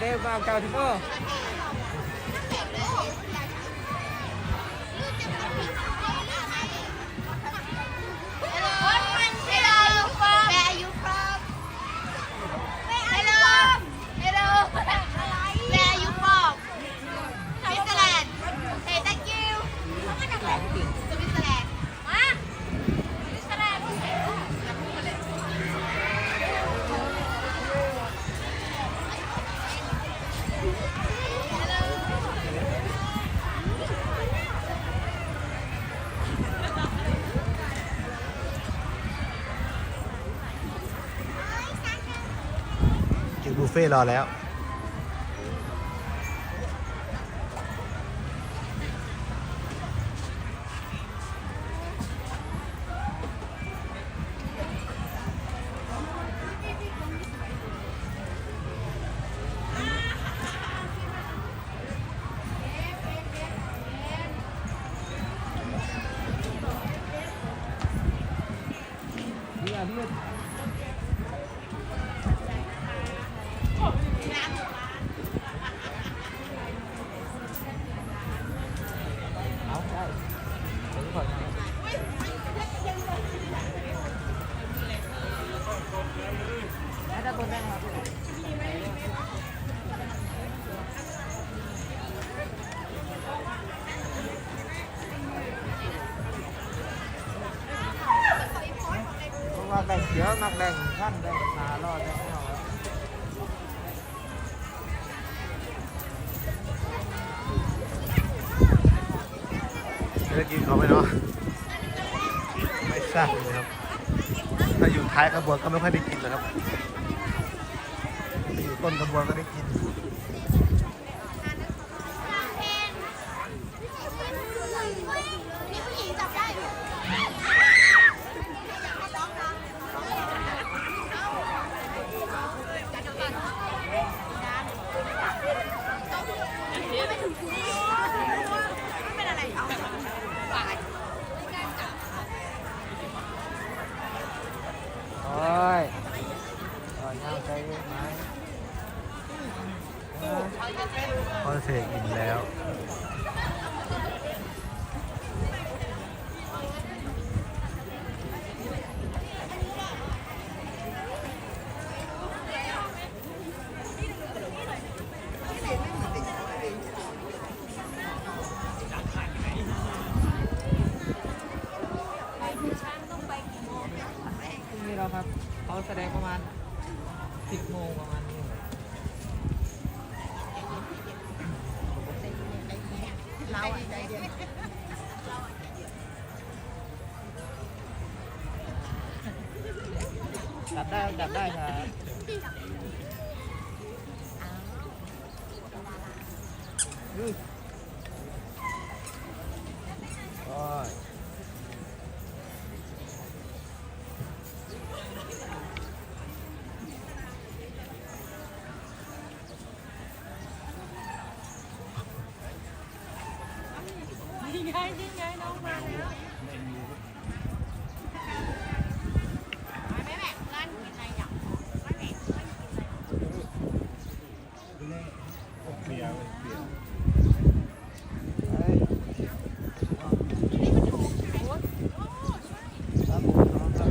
เด้บ้าเก่าที่พ่อ ฟ่รอแล้ว เดี๋ยวก่อนให้ด้านบนได้ครับ เพราะว่าแบ่งเยอะมากแบ่งท่านแบ่งหารอดได้ไม่เอา จะกินเขาไหมเนาะไม่ทราบเลยครับ ถ้าอยู่ท้ายขบวนก็ไม่ค่อยได้กินนะครับอยู่ต้นขบวนก็ได้กิน มีผู้หญิงจับได้ด้วย โอ้ยต่อยย่างใจได้ไหม พอเสกอิ่มแล้ว พรุ่งนี้เราครับเขาแสดงประมาณ 10โมงประมาณนี้ จับได้จับได้ครับ อืมโอ้ย เฮ้ยครับผมครับ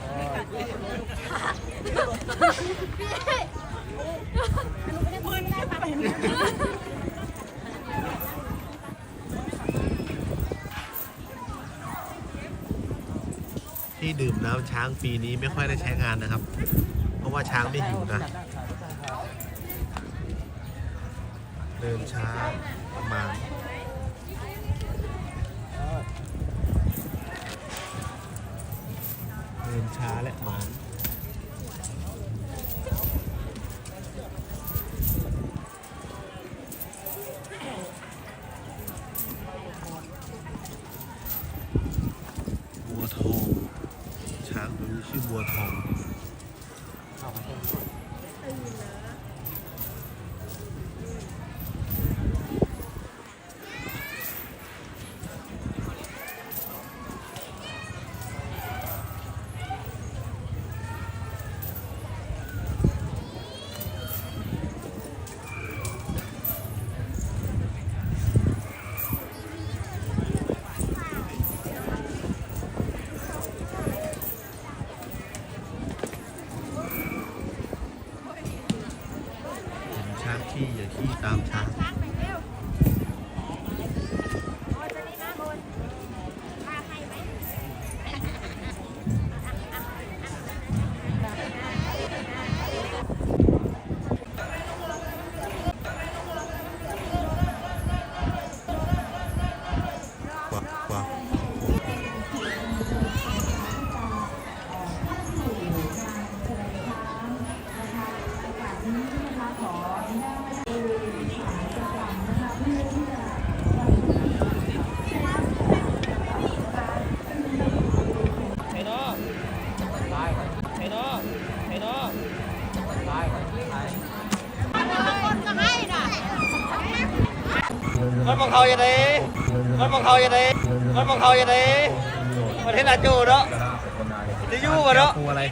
โอ้ยที่ ดื่มน้ำช้างปีนี้ไม่ค่อยได้ใช้งานนะครับ เพราะว่าช้างไม่หิวนะด้ครับจับได้ครับเดินช้าประมาณเดินช้าและหมาน เขาอย่างไรมันมองเขาอย่างไรประเทศลาจูเนาะจะยู่วะเนาะอะไร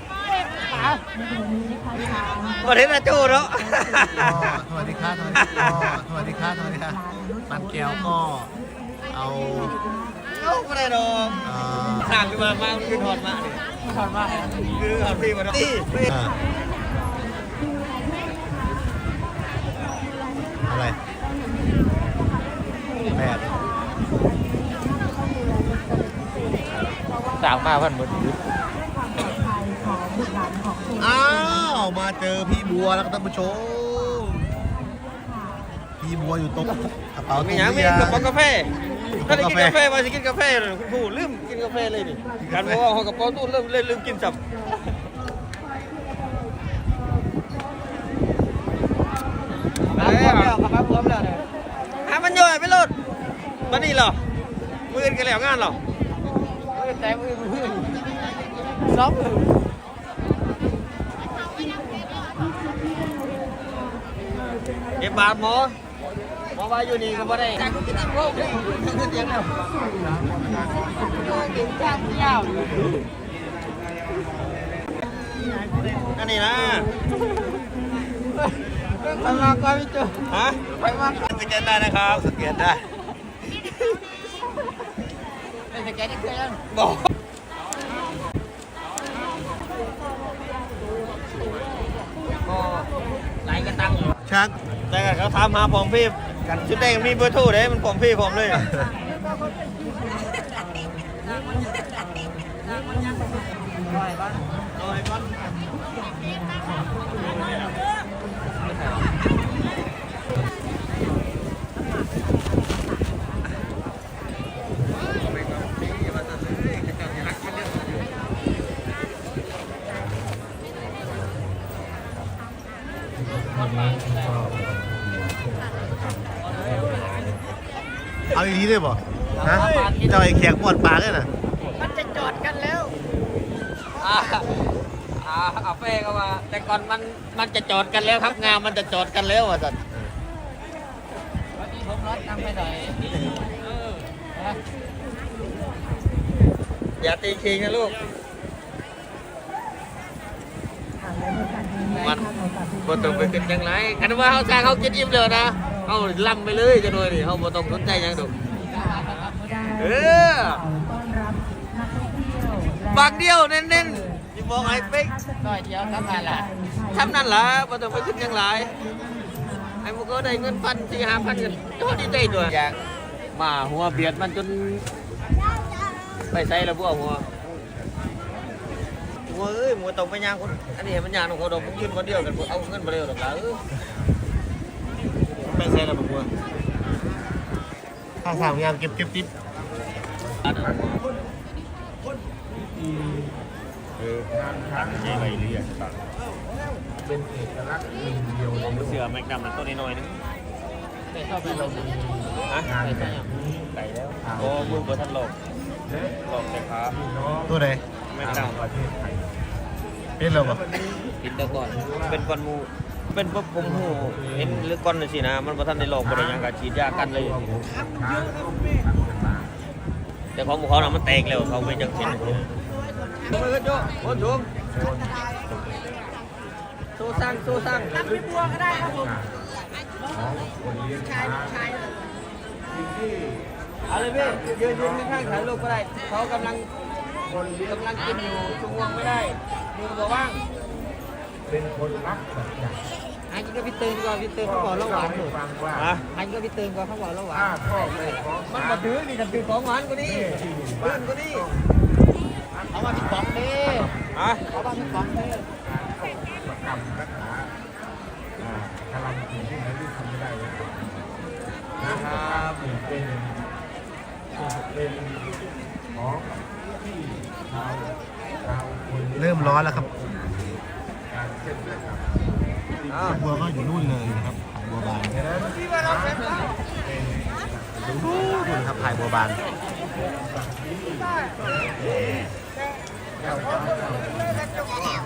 ประเทศลาจูเนาะสวัสดีครับสวัสดีครับสวัสดีครับสวัสดีครับมันแก้วก็เอาเอาไม่ได้ดอกสร้างขึ้นมามามันคือถอดมาดิถอนมาคือถอดพี่มาเนาะนี่ อ่าอะไรแปด สามมาพันหมดอ้าว มาเจอพี่บัวแล้วครับท่านผู้ชม พี่บัวอยู่ตรงกระเป๋ามีตุ้อย่างมียากระป๋องกาแฟถ้าได้กินกาแฟมาจะกินกาแฟเลยคุณผู้ลืมกินกาแฟเลยนี่การบอกว่าเขากระป๋องตู้เริ่มเล่นลืมกินสับแล้วครับพร้อมแล้วเนี่ยหามันย่อยไปโลดมานี่เหรอมืออื่นกันแล้วงานเหรอ แต่มือมือสองมือเก็บบาทหมอหมอว่าอยู่นี่ก็บ่ได้จากกินพวกนี้เสียงแล้วกินจ้างยาวอันนี้นะไปมาก่อนพี่จูฮะไปมาสแกนได้นะครับสแกนได้ไป สแกนได้เคยยังบอกก็ไหลกระตังอยู่ช้างแต่เขาถามหาผมพี่กันชุดแดงมีเบอร์โทรเด้มันผมพี่ผมเลยเอาอย่า งนี้ได้ป่ะฮะเจ้าไอ้แขกปวดปากเลยน่ะมันจะจอดกันแล้วอ่าอ่าอาเฟ่ก็ว่าแต่ก่อนมันมันจะจอดกันแล้วครับงานมันจะจอดกันแล้วอะสัตว์วันนี้ผมรถนำไปหน่อยเออนะอย่าตีคิงนะลูก มันบ่ต้องไปกินยังไงคันว่าเขาสร้างเขากินอิ่มเลยนะเขาล่ำไปเลยจะโดยนี่เขาบ่ต้องสนใจหยังดอกเออบางเดียวเน้นๆที่บอกไอ้เป๊กร้อยเดียวครับพันละทำนั่นล่ะบ่ต้องไปขึ้นยังไรไอ้มันก็ได้เงินพันสี่ห้าพันกันโตดีใจตัวอย่างมาหัวเบียดมันจนไปใส่แล้วพวกหัว หัวเอ้ยหัวตกไปยางคนอันนี้มันยางของเขาดอกมันยืนคนเดียวกันเอาเงินมาเร็วดอกละเออไม่ใช่ละบัวถ้าสามยามเก็บเก็บติ๊บผมเสือแม็กดำมันต้นน้อยนึงแต่ชอบไปลงฮะแต่ชอบอย่างไก่แล้วโอ้มือเบอร์ทันหลอกหลอกแต่ขาตัวไหน แม็กดำเป็นเราป่ะกินเดี๋ยวก่อน เป็นก้อนหมู เป็นพวกผมหูเห็นหรือก้อนน่ะสินะ มันบ่ทันได้หลอกบ่ได้หยังก็ฉีดยากันเลยแต่ของพวกเขาน่ะมันแตกแล้วเขาไม่จังเป็นมือโจ้โอ้ชุมโซสั่งโซสั่งพี่บัวก็ได้ครับผมเอาเลยพี่ยืนยืนข้างๆถ่ายรูปก็ได้เขากำลัง กำลังกินอยู่ชุงวงไม่ได้มือบอกว่างเป็นคนรักอันนี้ก็พี่เตือนก่อนพี่เตือนเขาบอกระหวานหนูฮะอันก็พี่เตือนก่อนเขาบอกระหวานมันมาถือนี่กันถือของหวานกว่านี้ตื้นกว่านี้เอามาที่สองเด้ฮะเอามาที่สองเด้เริ่มร้อนแล้วครับเป็นเป็นสอ้ เริ่มร้อนแล้วครับบัวก็อยู่นู่นเลยนะครับบัวบานดูครับพายบัวบานเ